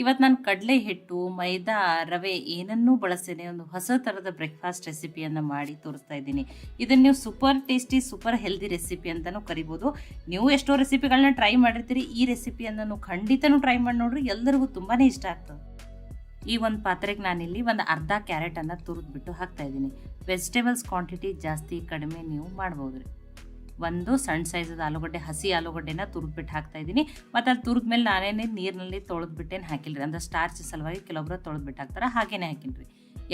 ಇವತ್ತು ನಾನು ಕಡಲೆ ಹಿಟ್ಟು, ಮೈದಾ, ರವೆ ಏನನ್ನೂ ಬಳಸ್ತೇನೆ ಒಂದು ಹೊಸ ಥರದ ಬ್ರೇಕ್ಫಾಸ್ಟ್ ರೆಸಿಪಿಯನ್ನು ಮಾಡಿ ತೋರಿಸ್ತಾ ಇದ್ದೀನಿ. ಇದನ್ನು ನೀವು super tasty super healthy recipe ಅಂತಲೂ ಕರಿಬೋದು. ನೀವು ಎಷ್ಟೋ ರೆಸಿಪಿಗಳನ್ನ ಟ್ರೈ ಮಾಡಿರ್ತೀರಿ, ಈ ರೆಸಿಪಿಯನ್ನು ಖಂಡಿತನೂ ಟ್ರೈ ಮಾಡಿ ನೋಡ್ರಿ ಎಲ್ಲರಿಗೂ ತುಂಬಾ ಇಷ್ಟ ಆಗ್ತದೆ. ಈ ಒಂದು ಪಾತ್ರೆಗೆ ನಾನಿಲ್ಲಿ ಒಂದು ಅರ್ಧ ಕ್ಯಾರೆಟನ್ನು ತುರಿದ್ಬಿಟ್ಟು ಹಾಕ್ತಾ ಇದ್ದೀನಿ. ವೆಜಿಟೇಬಲ್ಸ್ ಕ್ವಾಂಟಿಟಿ ಜಾಸ್ತಿ ಕಡಿಮೆ ನೀವು ಮಾಡ್ಬೋದು ರೀ ಒಂದು ಸಣ್ಣ ಸೈಜದ ಆಲೂಗಡ್ಡೆ, ಹಸಿ ಆಲೂಗಡ್ಡೆನ ತುರಿದ್ಬಿಟ್ಟು ಹಾಕ್ತಾ ಇದ್ದೀನಿ. ಮತ್ತು ಅಲ್ಲಿ ತುರಿದ್ಮೇಲೆ ನಾನೇನೇ ನೀರಿನಲ್ಲಿ ತೊಳೆದ್ಬಿಟ್ಟೇನು ಹಾಕಿಲ್ರಿ. ಅಂದ್ರೆ ಸ್ಟಾರ್ಚ್ ಸಲುವಾಗಿ ಕೆಲವೊಬ್ಬರು ತೊಳೆದ್ಬಿಟ್ಟು ಹಾಕ್ತಾರೆ. ಹಾಗೇನೆ ಹಾಕಿನ್ರಿ.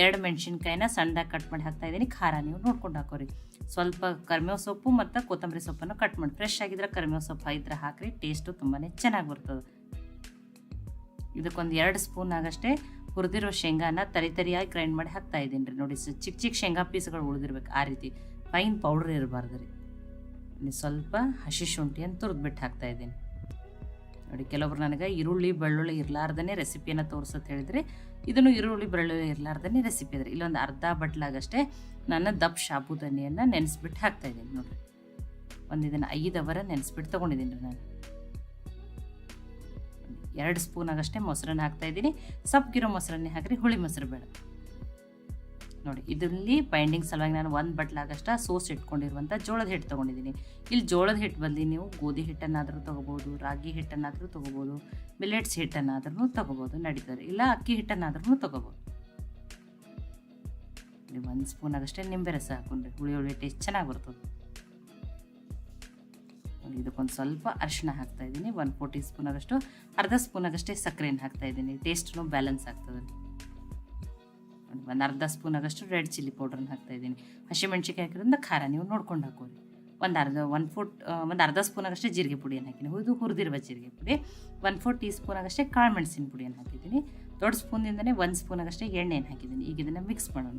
ಎರಡು ಮೆಣಸಿನ್ಕಾಯಿನ ಸಣ್ಣದಾಗಿ ಕಟ್ ಮಾಡಿ ಹಾಕ್ತಾ ಇದ್ದೀನಿ. ಖಾರ ನೀವು ನೋಡ್ಕೊಂಡು ಹಾಕೋರಿ. ಸ್ವಲ್ಪ ಕರಿಮೇವು ಸೊಪ್ಪು ಮತ್ತು ಕೊತ್ತಂಬರಿ ಸೊಪ್ಪನ್ನು ಕಟ್ ಮಾಡಿ. ಫ್ರೆಶ್ ಆಗಿದ್ರೆ ಕರಿಮೇವು ಸೊಪ್ಪು ಇದ್ರೆ ಹಾಕ್ರಿ. ಟೇಸ್ಟು ತುಂಬಾ ಚೆನ್ನಾಗಿ ಬರ್ತದೆ. ಇದಕ್ಕೊಂದು ಎರಡು ಸ್ಪೂನ್ ಆಗಷ್ಟೇ ಹುರಿದಿರೋ ಶೇಂಗಾನ ತರಿ ತರಿಯಾಗಿ ಗ್ರೈಂಡ್ ಮಾಡಿ ಹಾಕ್ತಾ ಇದ್ದೀನಿ ರೀ ನೋಡಿ ಚಿಕ್ಕ ಚಿಕ್ಕ ಶೇಂಗಾ ಪೀಸ್ಗಳು ಉಳಿದಿರ್ಬೇಕು ಆ ರೀತಿ. ಫೈನ್ ಪೌಡ್ರ್ ಇರಬಾರ್ದು ರೀ ಇಲ್ಲಿ ಸ್ವಲ್ಪ ಹಸಿ ಶುಂಠಿಯನ್ನು ತುರಿದ್ಬಿಟ್ಟು ಹಾಕ್ತಾ ಇದ್ದೀನಿ. ನೋಡಿ ಕೆಲವೊಬ್ರು ನನಗೆ ಈರುಳ್ಳಿ, ಬೆಳ್ಳುಳ್ಳಿ ಇರಲಾರ್ದೇ ರೆಸಿಪಿಯನ್ನು ತೋರಿಸೋದು ಹೇಳಿದ್ರೆ ಇದನ್ನು ಈರುಳ್ಳಿ, ಬೆಳ್ಳುಳ್ಳಿ ಇರಲಾರ್ದೇ ರೆಸಿಪಿ ಅದ್ರಿ ಇಲ್ಲೊಂದು ಅರ್ಧ ಬಟ್ಲಾಗಷ್ಟೇ ನಾನು ದಪ್ಪ ಸಾಬುದಾನಿಯನ್ನು ನೆನೆಸ್ಬಿಟ್ಟು ಹಾಕ್ತಾ ಇದ್ದೀನಿ ನೋಡಿರಿ. ಒಂದು ಇದನ್ನು ಐದು ಅವರ ನೆನೆಸ್ಬಿಟ್ಟು ತೊಗೊಂಡಿದ್ದೀನಿ ರೀ ನಾನು. ಎರಡು ಸ್ಪೂನ್ ಆಗಷ್ಟೇ ಮೊಸರನ್ನ ಹಾಕ್ತಾ ಇದ್ದೀನಿ. ಸಪ್ಪಗಿರೋ ಮೊಸರನ್ನೇ ಹಾಕ್ರಿ, ಹುಳಿ ಮೊಸರು ಬೇಡ. ನೋಡಿ, ಇದರಲ್ಲಿ ಬೈಂಡಿಂಗ್ ಸಲುವಾಗಿ ನಾನು ಒಂದು ಬಟ್ಲಾಗಷ್ಟ ಸೋಸ್ ಇಟ್ಕೊಂಡಿರುವಂಥ ಜೋಳದ ಹಿಟ್ಟು ತೊಗೊಂಡಿದ್ದೀನಿ ಇಲ್ಲಿ ಜೋಳದ ಹಿಟ್ಟು ಬದಲಿ ನೀವು ಗೋಧಿ ಹಿಟ್ಟನ್ನಾದರೂ ತೊಗೋಬೋದು, ರಾಗಿ ಹಿಟ್ಟನ್ನಾದರೂ ತೊಗೋಬೋದು ಮಿಲೆಟ್ಸ್ ಹಿಟ್ಟನ್ನಾದ್ರೂ ತೊಗೋಬೋದು ನಡೀತಾರೆ ಇಲ್ಲ ಅಕ್ಕಿ ಹಿಟ್ಟನ್ನಾದ್ರೂ ತೊಗೋಬೋದು. ಒಂದು ಸ್ಪೂನ್ ಆಗಷ್ಟೇ ನಿಂಬೆ ರಸ ಹಾಕೊಂಡ್ರೆ ಹುಳಿ ಹುಳಿ ಟೇಸ್ಟ್ ಚೆನ್ನಾಗಿ ಬರ್ತದೆ. ಇದಕ್ಕೊಂದು ಸ್ವಲ್ಪ ಅರಿಶಿನ ಹಾಕ್ತಾ ಇದ್ದೀನಿ ಒನ್ ಫೋರ್ ಟೀ ಸ್ಪೂನ್ ಆಗಷ್ಟು, ಅರ್ಧ ಸ್ಪೂನ್ ಆಗಷ್ಟೇ ಸಕ್ಕರೆನ ಹಾಕ್ತಾ ಇದ್ದೀನಿ ಟೇಸ್ಟ್ನು ಬ್ಯಾಲೆನ್ಸ್ ಆಗ್ತದೆ. ಒಂದು ಅರ್ಧ ಸ್ಪೂನ್ ಆಗಷ್ಟು ರೆಡ್ ಚಿಲ್ಲಿ ಪೌಡ್ರನ್ನ ಹಾಕ್ತಾ ಇದ್ದೀನಿ. ಹಸಿಮೆಣ್ಸಿಕಾಯಿ ಹಾಕಿದ್ರಿಂದ ಖಾರ ನೀವು ನೋಡ್ಕೊಂಡು ಹಾಕೋರಿ. ಒಂದು ಅರ್ಧ ಒನ್ ಫೋರ್ ಒಂದು ಅರ್ಧ ಸ್ಪೂನ್ ಆಗಷ್ಟೇ ಜೀರಿಗೆ ಪುಡಿಯನ್ನು ಹಾಕಿನಿ ಇದು ಹುರಿದಿರುವ ಜೀರಿಗೆ ಪುಡಿ. ಒನ್ ಫೋರ್ ಟೀ ಸ್ಪೂನ್ ಆಗಷ್ಟೇ ಕಾಳು ಮೆಣಸಿನ ಪುಡಿಯನ್ನು ಹಾಕಿದ್ದೀನಿ. ದೊಡ್ಡ ಸ್ಪೂನಿಂದನೇ ಒಂದು ಸ್ಪೂನ್ ಆಗಷ್ಟೇ ಎಣ್ಣೆಯನ್ನು ಹಾಕಿದ್ದೀನಿ. ಈಗ ಇದನ್ನು ಮಿಕ್ಸ್ ಮಾಡೋಣ.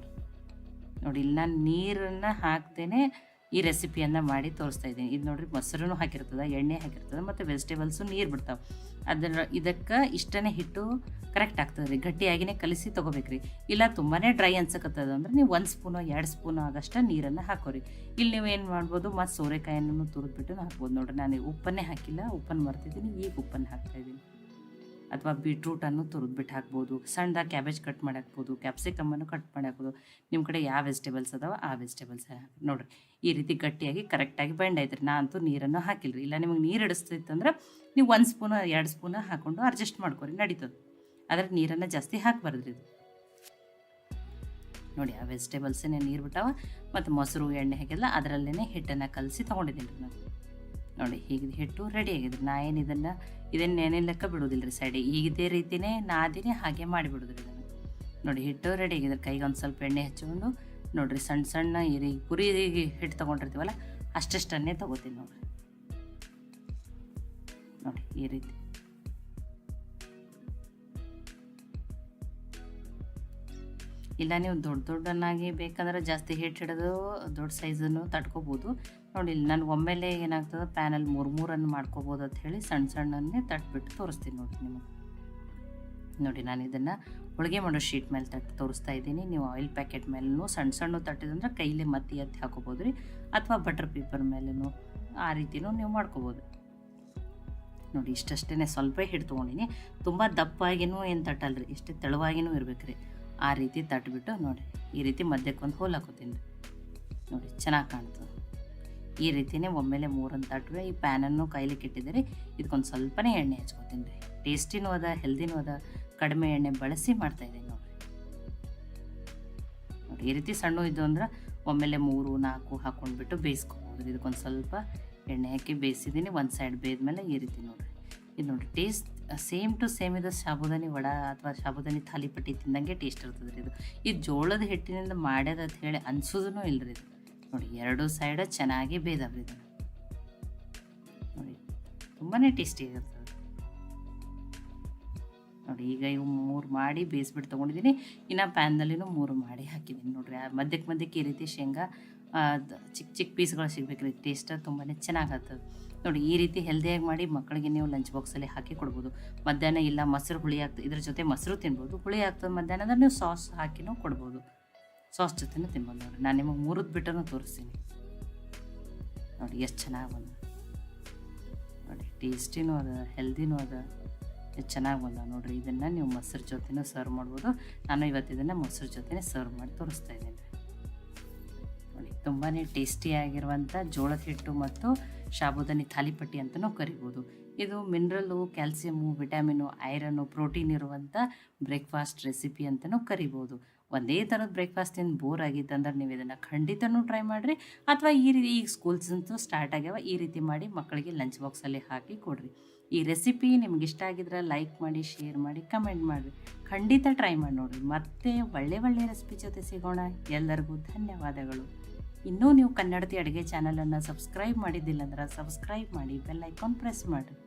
ನೋಡಿ, ಇಲ್ಲಿ ನಾನು ನೀರನ್ನು ಹಾಕ್ತೇನೆ. ಈ ರೆಸಿಪಿಯನ್ನು ಮಾಡಿ ತೋರಿಸ್ತಾ ಇದ್ದೀನಿ. ಇದು ನೋಡ್ರಿ ಮೊಸರು ಹಾಕಿರ್ತದೆ, ಎಣ್ಣೆ ಹಾಕಿರ್ತದೆ, ಮತ್ತು ವೆಜಿಟೇಬಲ್ಸು ನೀರು ಬಿಡ್ತಾವೆ. ಅದರ ಇದಕ್ಕೆ ಇಷ್ಟನೇ ಹಿಟ್ಟು ಕರೆಕ್ಟ್ ಆಗ್ತದೆ ರೀ ಗಟ್ಟಿಯಾಗಿನೇ ಕಲಿಸಿ ತೊಗೋಬೇಕ್ರಿ. ಇಲ್ಲ ತುಂಬಾ ಡ್ರೈ ಅನ್ಸಕತ್ತದ ಅಂದ್ರೆ ನೀವು ಒಂದು ಸ್ಪೂನು, ಎರಡು ಸ್ಪೂನು ಆಗಷ್ಟು ನೀರನ್ನು ಹಾಕೋರಿ. ಇಲ್ಲಿ ನೀವು ಏನು ಮಾಡ್ಬೋದು, ಮತ್ತು ಸೋರೆಕಾಯನ್ನು ತುರಿದ್ಬಿಟ್ಟು ಹಾಕ್ಬೋದು. ನೋಡ್ರಿ, ನಾನು ಉಪ್ಪನ್ನೇ ಹಾಕಿಲ್ಲ ಉಪ್ಪನ್ನು ಮರ್ತಿದ್ದೀನಿ ಈಗ ಉಪ್ಪನ್ನು ಹಾಕ್ತಾ ಇದ್ದೀನಿ. ಅಥವಾ ಬೀಟ್ರೂಟನ್ನು ತುರಿದ್ಬಿಟ್ಟು ಹಾಕ್ಬೋದು ಸಣ್ಣದಾಗಿ ಕ್ಯಾಬೇಜ್ ಕಟ್ ಮಾಡಿ ಹಾಕ್ಬೋದು ಕ್ಯಾಪ್ಸಿಕಮ್ಮನ್ನು ಕಟ್ ಮಾಡಿ ಹಾಕ್ಬೋದು. ನಿಮ್ಮ ಕಡೆ ಯಾವ ವೆಜಿಟೇಬಲ್ಸ್ ಅದಾವ ಆ ವೆಜಿಟೇಬಲ್ಸ್ ನೋಡಿರಿ, ಈ ರೀತಿ ಗಟ್ಟಿಯಾಗಿ ಕರೆಕ್ಟಾಗಿ ಬೆಂಡ್ ಆಯ್ತು ನಾ ಅಂತೂ ನೀರನ್ನು ಹಾಕಿಲ್ರಿ. ಇಲ್ಲ ನಿಮಗೆ ನೀರು ಹಿಡಿಸ್ತಿತ್ತಂದ್ರೆ ನೀವು ಒಂದು ಸ್ಪೂನ್ ಎರಡು ಸ್ಪೂನ ಹಾಕ್ಕೊಂಡು ಅಡ್ಜಸ್ಟ್ ಮಾಡ್ಕೊರಿ, ನಡೀತದೆ. ಆದರೆ ನೀರನ್ನು ಜಾಸ್ತಿ ಹಾಕಬಾರ್ದ್ರಿ ಇದು. ನೋಡಿ, ಆ ವೆಜಿಟೇಬಲ್ಸನ್ನೇ ನೀರು ಬಿಟ್ಟಾವ, ಮತ್ತು ಮೊಸರು, ಎಣ್ಣೆ ಹಾಕಿಲ್ಲ ಅದರಲ್ಲೇ ಹಿಟ್ಟನ್ನು ಕಲಸಿ ತೊಗೊಂಡಿದ್ದೀನಿ ರೀ ನಾನು ನೋಡಿ, ಹೀಗೆ ಹಿಟ್ಟು ರೆಡಿ ಆಗಿದೆ ನಾ ಏನು ಇದನ್ನು ಇದನ್ನು ಏನೇ ಲೆಕ್ಕ ಬಿಡೋದಿಲ್ಲ ರೀ ಸೈಡಿ ಇದೇ ರೀತಿಯೇ ನಾದಿನೇ ಹಾಗೆ ಮಾಡಿಬಿಡೋದ್ರಿ ಇದನ್ನು. ನೋಡಿ, ಹಿಟ್ಟು ರೆಡಿ ಆಗಿದೆ ಕೈಗೆ ಒಂದು ಸ್ವಲ್ಪ ಎಣ್ಣೆ ಹಚ್ಕೊಂಡು, ನೋಡಿರಿ ಸಣ್ಣ ಸಣ್ಣ ಇರಿ ಪುರಿ ಹಿಟ್ಟು ತೊಗೊಂಡಿರ್ತೀವಲ್ಲ ಅಷ್ಟಷ್ಟನ್ನೇ ತೊಗೋತೀನಿ ನೋಡಿರಿ. ನೋಡಿ, ಈ ರೀತಿ. ಇಲ್ಲ, ನೀವು ದೊಡ್ಡ ದೊಡ್ಡನ್ನಾಗಿ ಬೇಕಂದ್ರೆ ಜಾಸ್ತಿ ಹಿಟ್ಟು ಹಿಡಿದು ದೊಡ್ಡ ಸೈಜನ್ನು ತಟ್ಕೋಬೋದು. ನೋಡಿ ಇಲ್ಲಿ ನಾನು ಒಮ್ಮೆಲೆ ಏನಾಗ್ತದೆ ಪ್ಯಾನಲ್ಲಿ ಮೂರು ಮೂರನ್ನು ಮಾಡ್ಕೋಬೋದು ಅಂತ ಹೇಳಿ ಸಣ್ಣ ಸಣ್ಣನ್ನೇ ತಟ್ಬಿಟ್ಟು ತೋರಿಸ್ತೀನಿ ನೋಡಿ ನಿಮಗೆ. ನೋಡಿ ನಾನು ಇದನ್ನು ಹೋಳಿಗೆ ಮಾಡೋ ಶೀಟ್ ಮೇಲೆ ತಟ್ಟು ತೋರಿಸ್ತಾ ಇದ್ದೀನಿ. ನೀವು ಆಯಿಲ್ ಪ್ಯಾಕೆಟ್ ಮೇಲೂ ಸಣ್ಣ ಸಣ್ಣ ತಟ್ಟಿದಂದ್ರೆ ಕೈಲೇ ಮತ್ತಿ ಎತ್ತಿ ಹಾಕೋಬೋದು ರೀ. ಅಥವಾ ಬಟರ್ ಪೇಪರ್ ಮೇಲೂ ಆ ರೀತಿನೂ ನೀವು ಮಾಡ್ಕೋಬೋದು. ನೋಡಿ ಇಷ್ಟಷ್ಟೇ ಸ್ವಲ್ಪ ಹಿಟ್ಟು ತೊಗೊಂಡಿನಿ ತುಂಬ ದಪ್ಪಾಗಿನೂ ಏನು ತಟ್ಟಲ್ರಿ, ಇಷ್ಟೇ ತೆಳುವಾಗಿನೂ ಇರ್ಬೇಕು ರೀ. ಆ ರೀತಿ ತಟ್ಬಿಟ್ಟು ನೋಡಿ, ಈ ರೀತಿ ಮಧ್ಯಕ್ಕೆ ಒಂದು ಹೋಲ್ ಹಾಕೋತೀನಿ. ರೀ ನೋಡಿ ಚೆನ್ನಾಗಿ ಕಾಣ್ತದೆ. ಈ ರೀತಿನೇ ಒಮ್ಮೆಲೆ ಮೂರನ್ನು ತಟ್ಟರೆ ಈ ಪ್ಯಾನನ್ನು ಕೈಲಿಕ್ಕೆ ಇಟ್ಟಿದ್ದೀರಿ. ಇದಕ್ಕೊಂದು ಸ್ವಲ್ಪನೇ ಎಣ್ಣೆ ಹಚ್ಕೋತೀನಿ ರೀ. ಟೇಸ್ಟಿನೂ ಅದ ಹೆಲ್ದಿನೂ ಅದ. ಕಡಿಮೆ ಎಣ್ಣೆ ಬಳಸಿ ಮಾಡ್ತಾಯಿದ್ದೀನಿ ನೋಡಿರಿ. ನೋಡಿ, ಈ ರೀತಿ ಸಣ್ಣ ಇದ್ದು ಅಂದ್ರೆ ಒಮ್ಮೆಲೆ ಮೂರು, ನಾಲ್ಕು ಹಾಕ್ಕೊಂಡ್ಬಿಟ್ಟು ಬೇಯಿಸ್ಕೊಬೋದು ಇದಕ್ಕೊಂದು ಸ್ವಲ್ಪ ಎಣ್ಣೆ ಹಾಕಿ ಬೇಯಿಸಿದ್ದೀನಿ. ಒಂದು ಸೈಡ್ ಬೇಯ್ದ ಮೇಲೆ ಈ ರೀತಿ ನೋಡಿರಿ. ಇದು ನೋಡಿ ಟೇಸ್ಟ್ ಸೇಮ್ ಟು ಸೇಮ್ ಇದು ಸಾಬುದಾನಿ ವಡ ಅಥವಾ ಸಾಬುದಾನಿ ಥಾಲಿಪಟ್ಟಿ ತಿಂದಂಗೆ ಟೇಸ್ಟ್ ಇರ್ತದೆ ರೀ ಇದು. ಈ ಜೋಳದ ಹಿಟ್ಟಿನಿಂದ ಮಾಡ್ಯದ ಅಂತ ಹೇಳಿ ಅನ್ಸೋದೂ ಇಲ್ಲರಿ ಇದು. ನೋಡಿ, ಎರಡು ಸೈಡ ಚೆನ್ನಾಗಿ ಭೇದ ಇದು ನೋಡಿ ತುಂಬಾ ಟೇಸ್ಟಿ ಇರ್ತದೆ ನೋಡಿ, ಈಗ ಇವು ಮೂರು ಮಾಡಿ ಬೇಯಿಸ್ಬಿಟ್ಟು ತೊಗೊಂಡಿದ್ದೀನಿ. ಇನ್ನು ಪ್ಯಾನ್ದಲ್ಲಿನೂ ಮೂರು ಮಾಡಿ ಹಾಕಿದ್ದೀನಿ. ನೋಡಿರಿ, ಆ ಮಧ್ಯಕ್ಕೆ ಮಧ್ಯಕ್ಕೆ ಈ ರೀತಿ ಶೇಂಗಾ ಚಿಕ್ಕ ಚಿಕ್ಕ ಪೀಸ್ಗಳು ಸಿಗಬೇಕ್ರಿ ಟೇಸ್ಟ್ ತುಂಬಾ ಚೆನ್ನಾಗಿ ಆಗ್ತದೆ ನೋಡಿ, ಈ ರೀತಿ ಹೆಲ್ದಿಯಾಗಿ ಮಾಡಿ ಮಕ್ಕಳಿಗೆ ನೀವು ಲಂಚ್ ಬಾಕ್ಸಲ್ಲಿ ಹಾಕಿ ಕೊಡ್ಬೋದು. ಮಧ್ಯಾಹ್ನ ಇಲ್ಲ, ಮೊಸರು ಹುಳಿ ಆಗ್ತದೆ ಇದ್ರ ಜೊತೆ ಮೊಸರು ತಿನ್ಬೋದು. ಹುಳಿ ಆಗ್ತದೆ ಮಧ್ಯಾಹ್ನ ಅಂದ್ರೆ ನೀವು ಸಾಸ್ ಹಾಕಿನೂ ಕೊಡ್ಬೋದು. ಸಾಸ್ ಜೊತೆನೂ ತಿನ್ಬೋದು ನೋಡಿ ನಾನು ನಿಮಗೆ ಮುರಿದು ಬಿಟ್ಟನು ತೋರಿಸ್ತೀನಿ. ನೋಡಿ ಎಷ್ಟು ಚೆನ್ನಾಗಿ ಬಂದ ನೋಡಿ ಟೇಸ್ಟಿನೂ ಅದ ಹೆಲ್ದಿನೂ ಅದ. ಎಷ್ಟು ಚೆನ್ನಾಗಿ ಬಂದ ನೋಡಿರಿ. ಇದನ್ನು ನೀವು ಮೊಸರು ಜೊತೆನೂ ಸರ್ವ್ ಮಾಡ್ಬೋದು. ನಾನು ಇವತ್ತು ಇದನ್ನು ಮೊಸರು ಜೊತೆನೇ ಸರ್ವ್ ಮಾಡಿ ತೋರಿಸ್ತಾ ಇದ್ದೀನಿ. ನೋಡಿ ತುಂಬಾ ಟೇಸ್ಟಿಯಾಗಿರುವಂಥ ಜೋಳದ ಹಿಟ್ಟು ಮತ್ತು ಶಾಬುದಾನಿ ಥಾಲಿಪಟ್ಟಿ ಅಂತಲೂ ಕರಿಬೋದು. ಇದು mineral calcium vitamin iron protein ಇರುವಂಥ ಬ್ರೇಕ್ಫಾಸ್ಟ್ ರೆಸಿಪಿ ಅಂತಲೂ ಕರಿಬೋದು. ಒಂದೇ ಥರದ ಬ್ರೇಕ್ಫಾಸ್ಟ್ ತಿಂದು ಬೋರ್ ಆಗಿತ್ತಂದ್ರೆ ನೀವು ಇದನ್ನು ಖಂಡಿತನೂ ಟ್ರೈ ಮಾಡಿರಿ. ಅಥವಾ ಈ ರೀತಿ ಈಗ ಸ್ಕೂಲ್ಸ್ ಅಂತೂ ಸ್ಟಾರ್ಟ್ ಆಗ್ಯಾವ, ಈ ರೀತಿ ಮಾಡಿ ಮಕ್ಕಳಿಗೆ ಲಂಚ್ ಬಾಕ್ಸಲ್ಲಿ ಹಾಕಿ ಕೊಡ್ರಿ. ಈ ರೆಸಿಪಿ ನಿಮ್ಗೆ ಇಷ್ಟ ಆಗಿದ್ರೆ ಲೈಕ್ ಮಾಡಿ ಶೇರ್ ಮಾಡಿ ಕಮೆಂಟ್ ಮಾಡಿರಿ. ಖಂಡಿತ ಟ್ರೈ ಮಾಡಿ ನೋಡಿರಿ. ಮತ್ತೆ ಒಳ್ಳೆ ಒಳ್ಳೆ ರೆಸಿಪಿ ಜೊತೆ ಸಿಗೋಣ. ಎಲ್ಲರಿಗೂ ಧನ್ಯವಾದಗಳು. ಇನ್ನೂ ನೀವು ಕನ್ನಡತಿ ಅಡುಗೆ ಚಾನಲನ್ನು ಸಬ್ಸ್ಕ್ರೈಬ್ ಮಾಡಿದ್ದಿಲ್ಲ ಅಂದ್ರೆ ಸಬ್ಸ್ಕ್ರೈಬ್ ಮಾಡಿ ಬೆಲ್ ಐಕಾನ್ ಪ್ರೆಸ್ ಮಾಡಿರಿ.